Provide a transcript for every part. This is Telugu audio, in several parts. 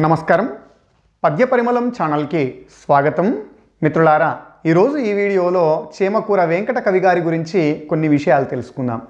నమస్కారం. పద్య పరిమళం ఛానల్కి స్వాగతం. మిత్రులారా ఈరోజు ఈ వీడియోలో చేమకూర వెంకట కవి గారి గురించి కొన్ని విషయాలు తెలుసుకుందాం.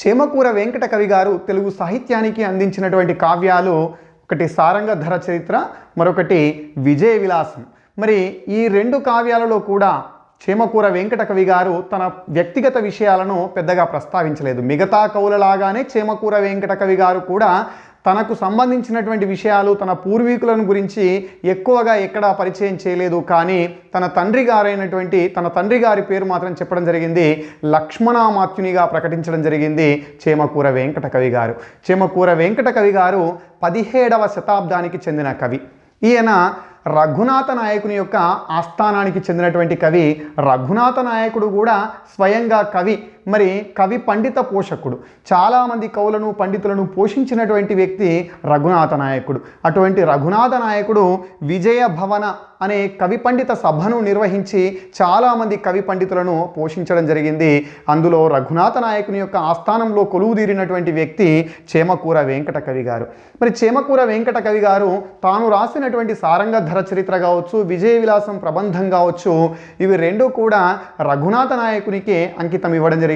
చేమకూర వెంకట కవి గారు తెలుగు సాహిత్యానికి అందించినటువంటి కావ్యాలు ఒకటి సారంగధర చరిత్ర మరొకటి విజయ విలాసం. మరి ఈ రెండు కావ్యాలలో కూడా చేమకూర వెంకట కవి గారు తన వ్యక్తిగత విషయాలను పెద్దగా ప్రస్తావించలేదు. మిగతా కవులలాగానే చేమకూర వెంకట కవి గారు కూడా తనకు సంబంధించినటువంటి విషయాలు తన పూర్వీకులను గురించి ఎక్కువగా ఎక్కడా పరిచయం చేయలేదు. కానీ తన తండ్రి గారైనటువంటి తన తండ్రి గారి పేరు మాత్రం చెప్పడం జరిగింది. లక్ష్మణామాత్యునిగా ప్రకటించడం జరిగింది చేమకూర వెంకట కవి గారు. చేమకూర వెంకట కవి గారు పదిహేడవ శతాబ్దానికి చెందిన కవి. ఈయన రఘునాథ నాయకుని యొక్క ఆస్థానానికి చెందినటువంటి కవి. రఘునాథ నాయకుడు కూడా స్వయంగా కవి. మరి కవి పండిత పోషకుడు. చాలామంది కవులను పండితులను పోషించినటువంటి వ్యక్తి రఘునాథ నాయకుడు. అటువంటి రఘునాథ నాయకుడు విజయ భవన అనే కవి పండిత సభను నిర్వహించి చాలామంది కవి పండితులను పోషించడం జరిగింది. అందులో రఘునాథ నాయకుని యొక్క ఆస్థానంలో కొలువుదీరినటువంటి వ్యక్తి చేమకూర వెంకట కవి గారు. మరి చేమకూర వెంకట కవి గారు తాను రాసినటువంటి సారంగధర చరిత్ర కావచ్చు విజయ విలాసం ప్రబంధం కావచ్చు ఇవి రెండు కూడా రఘునాథ నాయకునికి అంకితం ఇవ్వడం జరిగింది.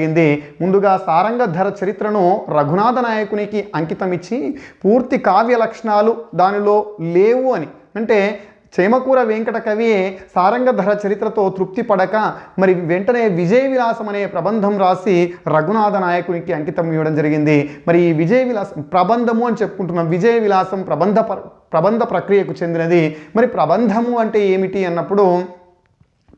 ముందుగా సారంగధర చరిత్రను రఘునాథ నాయకునికి అంకితం ఇచ్చి పూర్తి కావ్య లక్షణాలు దానిలో లేవు అని. అంటే చేమకూర వెంకట కవి సారంగధర చరిత్రతో తృప్తి పడక మరి వెంటనే విజయ విలాసం అనే ప్రబంధం రాసి రఘునాథ నాయకునికి అంకితం ఇవ్వడం జరిగింది. మరి ఈ విజయ విలాసం ప్రబంధము అని చెప్పుకుంటున్నాం. విజయ విలాసం ప్రబంధ ప్రబంధ ప్రక్రియకు చెందినది. మరి ప్రబంధము అంటే ఏమిటి అన్నప్పుడు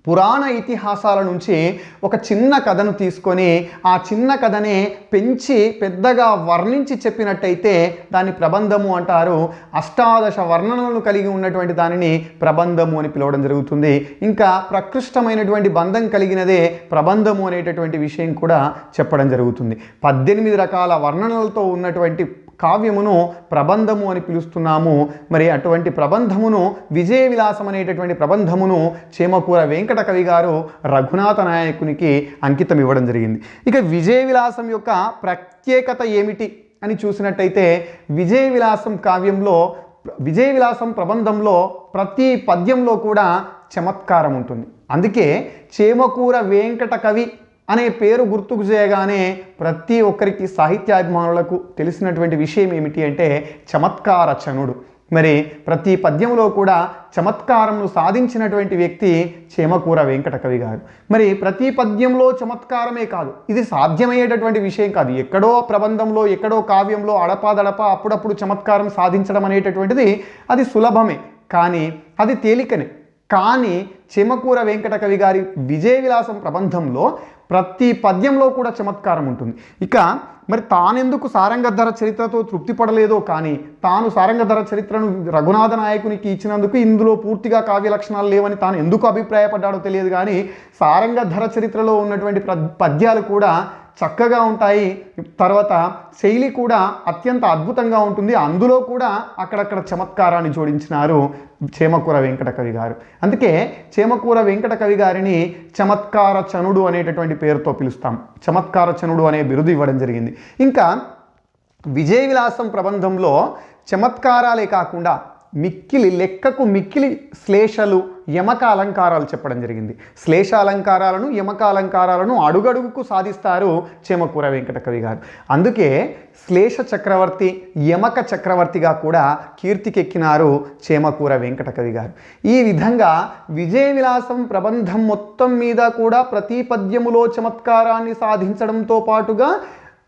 పురాణ ఇతిహాసాల నుంచి ఒక చిన్న కథను తీసుకొని ఆ చిన్న కథనే పెంచి పెద్దగా వర్ణించి చెప్పినట్టయితే దాన్ని ప్రబంధము అంటారు. అష్టాదశ వర్ణనలను కలిగి ఉన్నటువంటి దానిని ప్రబంధము అని పిలవడం జరుగుతుంది. ఇంకా ప్రకృష్టమైనటువంటి బంధం కలిగినదే ప్రబంధము అనేటటువంటి విషయం కూడా చెప్పడం జరుగుతుంది. పద్దెనిమిది రకాల వర్ణనలతో ఉన్నటువంటి కావ్యమును ప్రబంధము అని పిలుస్తున్నాము. మరి అటువంటి ప్రబంధమును విజయ విలాసం అనేటటువంటి ప్రబంధమును చేమకూర వెంకట కవి గారు రఘునాథ నాయకునికి అంకితం ఇవ్వడం జరిగింది. ఇక విజయ విలాసం యొక్క ప్రత్యేకత ఏమిటి అని చూసినట్టయితే విజయ విలాసం కావ్యంలో విజయ విలాసం ప్రబంధంలో ప్రతి పద్యంలో కూడా చమత్కారం ఉంటుంది. అందుకే చేమకూర వెంకట కవి అనే పేరు గుర్తుకు చేయగానే ప్రతి ఒక్కరికి సాహిత్యాభిమానులకు తెలిసినటువంటి విషయం ఏమిటి అంటే చమత్కార చనుడు. మరి ప్రతి పద్యంలో కూడా చమత్కారంను సాధించినటువంటి వ్యక్తి చేమకూర వెంకటకవి గారు. మరి ప్రతి పద్యంలో చమత్కారమే కాదు ఇది సాధ్యమయ్యేటటువంటి విషయం కాదు. ఎక్కడో ప్రబంధంలో ఎక్కడో కావ్యంలో అడపాదడప అప్పుడప్పుడు చమత్కారం సాధించడం అనేటటువంటిది అది సులభమే. కానీ అది తేలికనే. కానీ చెమకూర వెంకటకవి గారి విజయ విలాసం ప్రబంధంలో ప్రతి పద్యంలో కూడా చమత్కారం ఉంటుంది. ఇక మరి తానెందుకు సారంగధర చరిత్రతో తృప్తి పడలేదో కానీ తాను సారంగధర చరిత్రను రఘునాథ నాయకునికి ఇచ్చినందుకు ఇందులో పూర్తిగా కావ్య లక్షణాలు లేవని తాను ఎందుకు అభిప్రాయపడ్డాడో తెలియదు కానీ సారంగధర చరిత్రలో ఉన్నటువంటి ప్ర- పద్యాలు కూడా చక్కగా ఉంటాయి. తర్వాత శైలి కూడా అత్యంత అద్భుతంగా ఉంటుంది. అందులో కూడా అక్కడక్కడ చమత్కారాన్ని జోడించినారు చేమకూర వెంకట కవి గారు. అందుకే చేమకూర వెంకట కవి గారిని చమత్కార చనుడు అనేటటువంటి పేరుతో పిలుస్తాం. చమత్కార చనుడు అనే బిరుదు ఇవ్వడం జరిగింది. ఇంకా విజయ విలాసం ప్రబంధంలో చమత్కారాలే కాకుండా మిక్కిలి లెక్కకు మిక్కిలి శ్లేషలు యమక అలంకారాలు చెప్పడం జరిగింది. శ్లేష అలంకారాలను యమక అలంకారాలను అడుగడుగుకు సాధిస్తారు చేమకూర వెంకట కవి గారు. అందుకే శ్లేష చక్రవర్తి యమక చక్రవర్తిగా కూడా కీర్తికెక్కినారు చేమకూర వెంకట కవి గారు. ఈ విధంగా విజయ విలాసం ప్రబంధం మొత్తం మీద కూడా ప్రతి పద్యములో చమత్కారాన్ని సాధించడంతో పాటుగా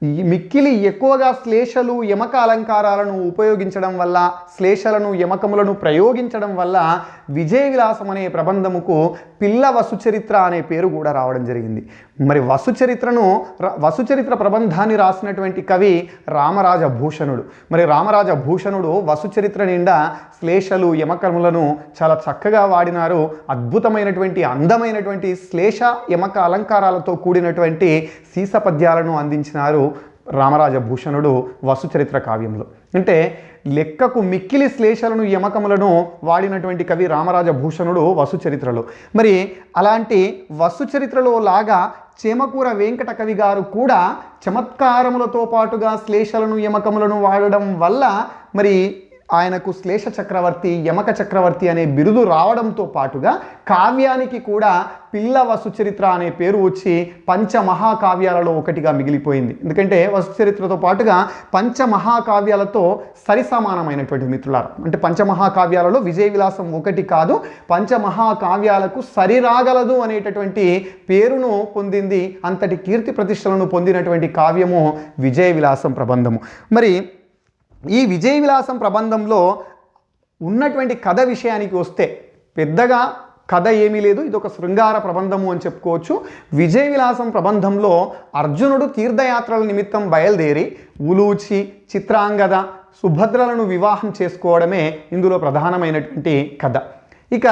మిక్కిలి ఎక్కువగా శ్లేషలు యమక అలంకారాలను ఉపయోగించడం వల్ల శ్లేషలను యమకములను ప్రయోగించడం వల్ల విజయ విలాసం అనే ప్రబంధముకు పిల్ల వసుచరిత్ర అనే పేరు కూడా రావడం జరిగింది. మరి వసుచరిత్రను వసుచరిత్ర ప్రబంధాన్ని రాసినటువంటి కవి రామరాజ భూషణుడు మరి రామరాజ భూషణుడు వసుచరిత్ర నిండా శ్లేషలు యమకములను చాలా చక్కగా వాడినారు. అద్భుతమైనటువంటి అందమైనటువంటి శ్లేష యమక అలంకారాలతో కూడినటువంటి సీస పద్యాలను అందించినారు. రామరాజభూషణుడు వసుచరిత్ర కావ్యంలో. అంటే లెక్కకు మిక్కిలి శ్లేషలను యమకములను వాడినటువంటి కవి రామరాజభూషణుడు వసుచరిత్రలో. మరి అలాంటి వసుచరిత్రలో లాగా చేమకూర వెంకట కవి గారు కూడా చమత్కారములతో పాటుగా శ్లేషలను యమకములను వాడడం వల్ల మరి ఆయనకు శ్లేష చక్రవర్తి యమక చక్రవర్తి అనే బిరుదు రావడంతో పాటుగా కావ్యానికి కూడా పిల్ల వసుచరిత్ర అనే పేరు వచ్చి పంచమహాకావ్యాలలో ఒకటిగా మిగిలిపోయింది. ఎందుకంటే వసుచరిత్రతో పాటుగా పంచమహాకావ్యాలతో సరిసమానమైనటువంటి మిత్రులారు. అంటే పంచమహాకావ్యాలలో విజయ విలాసం ఒకటి కాదు పంచమహాకావ్యాలకు సరిరాగలదు అనేటటువంటి పేరును పొందింది అంతటి కీర్తి ప్రతిష్టలను పొందినటువంటి కావ్యము విజయ విలాసం ప్రబంధము. మరి ఈ విజయ విలాసం ప్రబంధంలో ఉన్నటువంటి కథ విషయానికి వస్తే పెద్దగా కథ ఏమీ లేదు ఇది ఒక శృంగార ప్రబంధము అని చెప్పుకోవచ్చు. విజయ విలాసం ప్రబంధంలో అర్జునుడు తీర్థయాత్రల నిమిత్తం బయలుదేరి ఉలూచి చిత్రాంగద సుభద్రలను వివాహం చేసుకోవడమే ఇందులో ప్రధానమైనటువంటి కథ. ఇక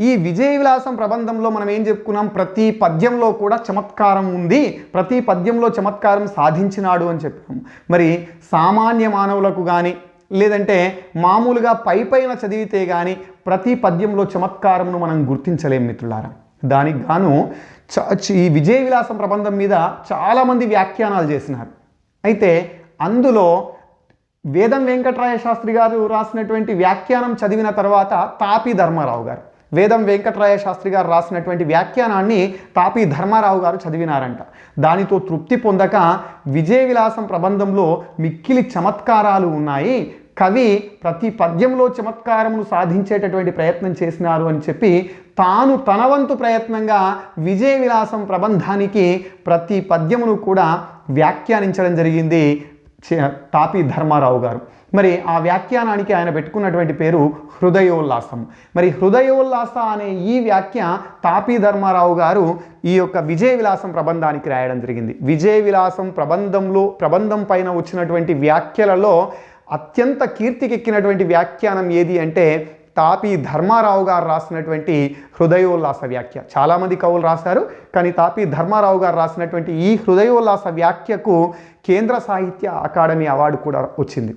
ఈ విజయ విలాసం ప్రబంధంలో మనం ఏం చెప్పుకున్నాం? ప్రతి పద్యంలో కూడా చమత్కారం ఉంది. ప్రతి పద్యంలో చమత్కారం సాధించినాడు అని చెప్పాము. మరి సామాన్య మానవులకు కానీ లేదంటే మామూలుగా పై పైన చదివితే కానీ ప్రతి పద్యంలో చమత్కారంను మనం గుర్తించలేం మిత్రులారా. దానికి గాను చ- చ- ఈ విజయ విలాసం ప్రబంధం మీద చాలామంది వ్యాఖ్యానాలు చేసినారు. అయితే అందులో వేదం వెంకటరాయ శాస్త్రి గారు రాసినటువంటి వ్యాఖ్యానం చదివిన తర్వాత తాపి ధర్మారావు గారు. వేదం వెంకటరాయ శాస్త్రి గారు రాసినటువంటి వ్యాఖ్యానాన్ని తాపి ధర్మారావు గారు చదివినారంట. దానితో తృప్తి పొందక విజయ విలాసం ప్రబంధంలో మిక్కిలి చమత్కారాలు ఉన్నాయి. కవి ప్రతి పద్యంలో చమత్కారమును సాధించేటటువంటి ప్రయత్నం చేసినారు అని చెప్పి తాను తన వంతు ప్రయత్నంగా విజయ విలాసం ప్రబంధానికి ప్రతి పద్యమును కూడా వ్యాఖ్యానించడం జరిగింది. తాపి ధర్మారావు గారు. మరి ఆ వ్యాఖ్యానానికి ఆయన పెట్టుకున్నటువంటి పేరు హృదయోల్లాసం. మరి హృదయోల్లాస అనే ఈ వ్యాఖ్య తాపి ధర్మారావు గారు ఈ యొక్క విజయ విలాసం ప్రబంధానికి రాయడం జరిగింది. విజయ విలాసం ప్రబంధంలో ప్రబంధం పైన వచ్చినటువంటి వ్యాఖ్యలలో అత్యంత కీర్తికెక్కినటువంటి వ్యాఖ్యానం ఏది అంటే తాపి ధర్మారావు గారు రాసినటువంటి హృదయోల్లాస వ్యాఖ్య. చాలామంది కవులు రాశారు కానీ తాపి ధర్మారావు గారు రాసినటువంటి ఈ హృదయోల్లాస వ్యాఖ్యకు కేంద్ర సాహిత్య అకాడమీ అవార్డు కూడా వచ్చింది.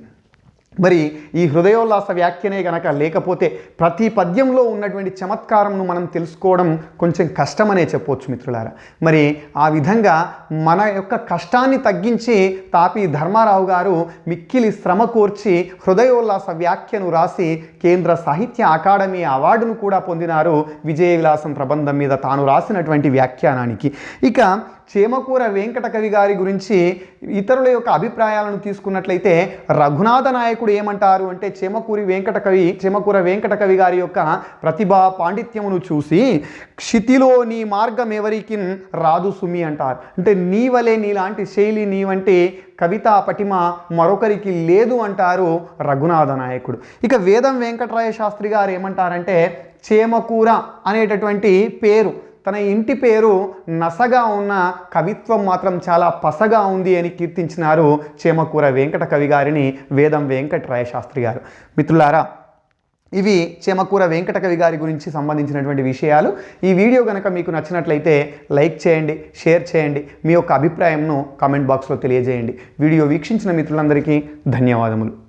మరి ఈ హృదయోల్లాస వ్యాఖ్యనే గనక లేకపోతే ప్రతి పద్యంలో ఉన్నటువంటి చమత్కారంను మనం తెలుసుకోవడం కొంచెం కష్టమనే చెప్పవచ్చు మిత్రులారా. మరి ఆ విధంగా మన యొక్క కష్టాన్ని తగ్గించి తాపి ధర్మారావు గారు మిక్కిలి శ్రమ కోర్చి హృదయోల్లాస వ్యాఖ్యను రాసి కేంద్ర సాహిత్య అకాడమీ అవార్డును కూడా పొందినారు విజయ విలాసం ప్రబంధం మీద తాను రాసినటువంటి వ్యాఖ్యానానికి. ఇక చేమకూర వెంకట కవి గారి గురించి ఇతరుల యొక్క అభిప్రాయాలను తీసుకున్నట్లయితే రఘునాథ నాయకుడు ఏమంటారు అంటే చేమకూరి వెంకట కవి చేమకూర వెంకట కవి గారి యొక్క ప్రతిభా పాండిత్యమును చూసి క్షితిలో నీ మార్గం ఎవరికి రాదు సుమి అంటారు. అంటే నీ వలె నీలాంటి శైలి నీ వంటి కవితా పటిమ మరొకరికి లేదు అంటారు రఘునాథ నాయకుడు. ఇక వేదం వెంకటరాయ శాస్త్రి గారు ఏమంటారంటే చేమకూర అనేటటువంటి పేరు తన ఇంటి పేరు నసగా ఉన్న కవిత్వం మాత్రం చాలా పసగా ఉంది అని కీర్తించినారు చేమకూర వెంకట కవి గారిని వేదం వెంకటరాయ శాస్త్రి గారు. మిత్రులారా ఇవి చేమకూర వెంకట కవి గారి గురించి సంబంధించినటువంటి విషయాలు. ఈ వీడియో కనుక మీకు నచ్చినట్లయితే లైక్ చేయండి షేర్ చేయండి మీ యొక్క అభిప్రాయంను కామెంట్ బాక్స్లో తెలియజేయండి. వీడియో వీక్షించిన మిత్రులందరికీ ధన్యవాదములు.